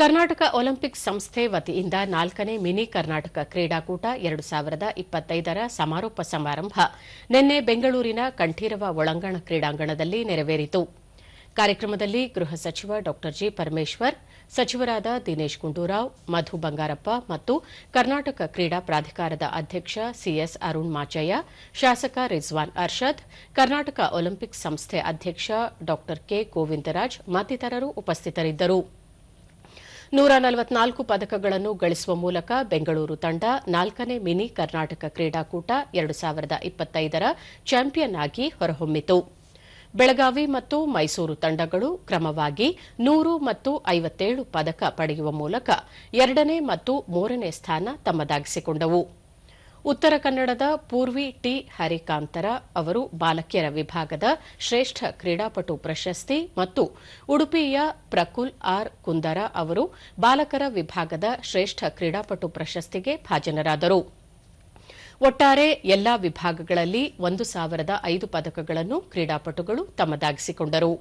Karnataka Olympic ಸಂಸ್ಥೆ ವತಿಯಿಂದ ನಾಲ್ಕನೇ ಮಿನಿ ಕರ್ನಾಟಕ ಕ್ರೀಡಾಕೂಟ ಎರಡು ಸಾವಿರದ ಇಪ್ಪತ್ತೈದರ ಸಮಾರೋಪ ಸಮಾರಂಭ ನಿನ್ನೆ ಬೆಂಗಳೂರಿನ ಕಂಠೀರವ ಒಳಾಂಗಣ ಕ್ರೀಡಾಂಗಣದಲ್ಲಿ ನೆರವೇರಿತು. ಕಾರ್ಯಕ್ರಮದಲ್ಲಿ ಗೃಹ ಸಚಿವ ಡಾ ಜಿ ಪರಮೇಶ್ವರ್, ಸಚಿವರಾದ ದಿನೇಶ್ ಗುಂಡೂರಾವ್, ಮಧು ಬಂಗಾರಪ್ಪ ಮತ್ತು ಕರ್ನಾಟಕ ಕ್ರೀಡಾ ಪ್ರಾಧಿಕಾರದ ಅಧ್ಯಕ್ಷ ಸಿಎಸ್ ಅರುಣ್ ಮಾಚಯ್ಯ, ಶಾಸಕ ರಿಜ್ವಾನ್ ಅರ್ಷದ್, ಕರ್ನಾಟಕ ಒಲಿಂಪಿಕ್ ಸಂಸ್ಥೆ ಅಧ್ಯಕ್ಷ ಡಾ ಕೆ ಗೋವಿಂದರಾಜ್ ಮತ್ತಿತರರು ಉಪಸ್ಥಿತರಿದ್ದರು. ನೂರ ನಲವತ್ನಾಲ್ಕು ಪದಕಗಳನ್ನು ಗಳಿಸುವ ಮೂಲಕ ಬೆಂಗಳೂರು ತಂಡ ನಾಲ್ಕನೇ ಮಿನಿ ಕರ್ನಾಟಕ ಕ್ರೀಡಾಕೂಟ ಎರಡು ಸಾವಿರದ ಇಪ್ಪತ್ತೈದರ ಚಾಂಪಿಯನ್ ಆಗಿ ಹೊರಹೊಮ್ಮಿತು. ಬೆಳಗಾವಿ ಮತ್ತು ಮೈಸೂರು ತಂಡಗಳು ಕ್ರಮವಾಗಿ ನೂರು ಮತ್ತು ಐವತ್ತೇಳು ಪದಕ ಪಡೆಯುವ ಮೂಲಕ ಎರಡನೇ ಮತ್ತು ಮೂರನೇ ಸ್ಥಾನ ತಮ್ಮದಾಗಿಸಿಕೊಂಡವು. ಉತ್ತರ ಕನ್ನಡದ ಪೂರ್ವಿ ಟಿ. ಹರಿಕಾಂತರ ಅವರು ಬಾಲಕಿಯರ ವಿಭಾಗದ ಶ್ರೇಷ್ಠ ಕ್ರೀಡಾಪಟು ಪ್ರಶಸ್ತಿ ಮತ್ತು ಉಡುಪಿಯ ಪ್ರಕುಲ್ ಆರ್. ಕುಂದರ ಅವರು ಬಾಲಕರ ವಿಭಾಗದ ಶ್ರೇಷ್ಠ ಕ್ರೀಡಾಪಟು ಪ್ರಶಸ್ತಿಗೆ ಭಾಜನರಾದರು. ಒಟ್ಟಾರೆ ಎಲ್ಲಾ ವಿಭಾಗಗಳಲ್ಲಿ ಒಂದು ಸಾವಿರದ ಐದು ಪದಕಗಳನ್ನು ಕ್ರೀಡಾಪಟುಗಳು ತಮ್ಮದಾಗಿಸಿಕೊಂಡರು.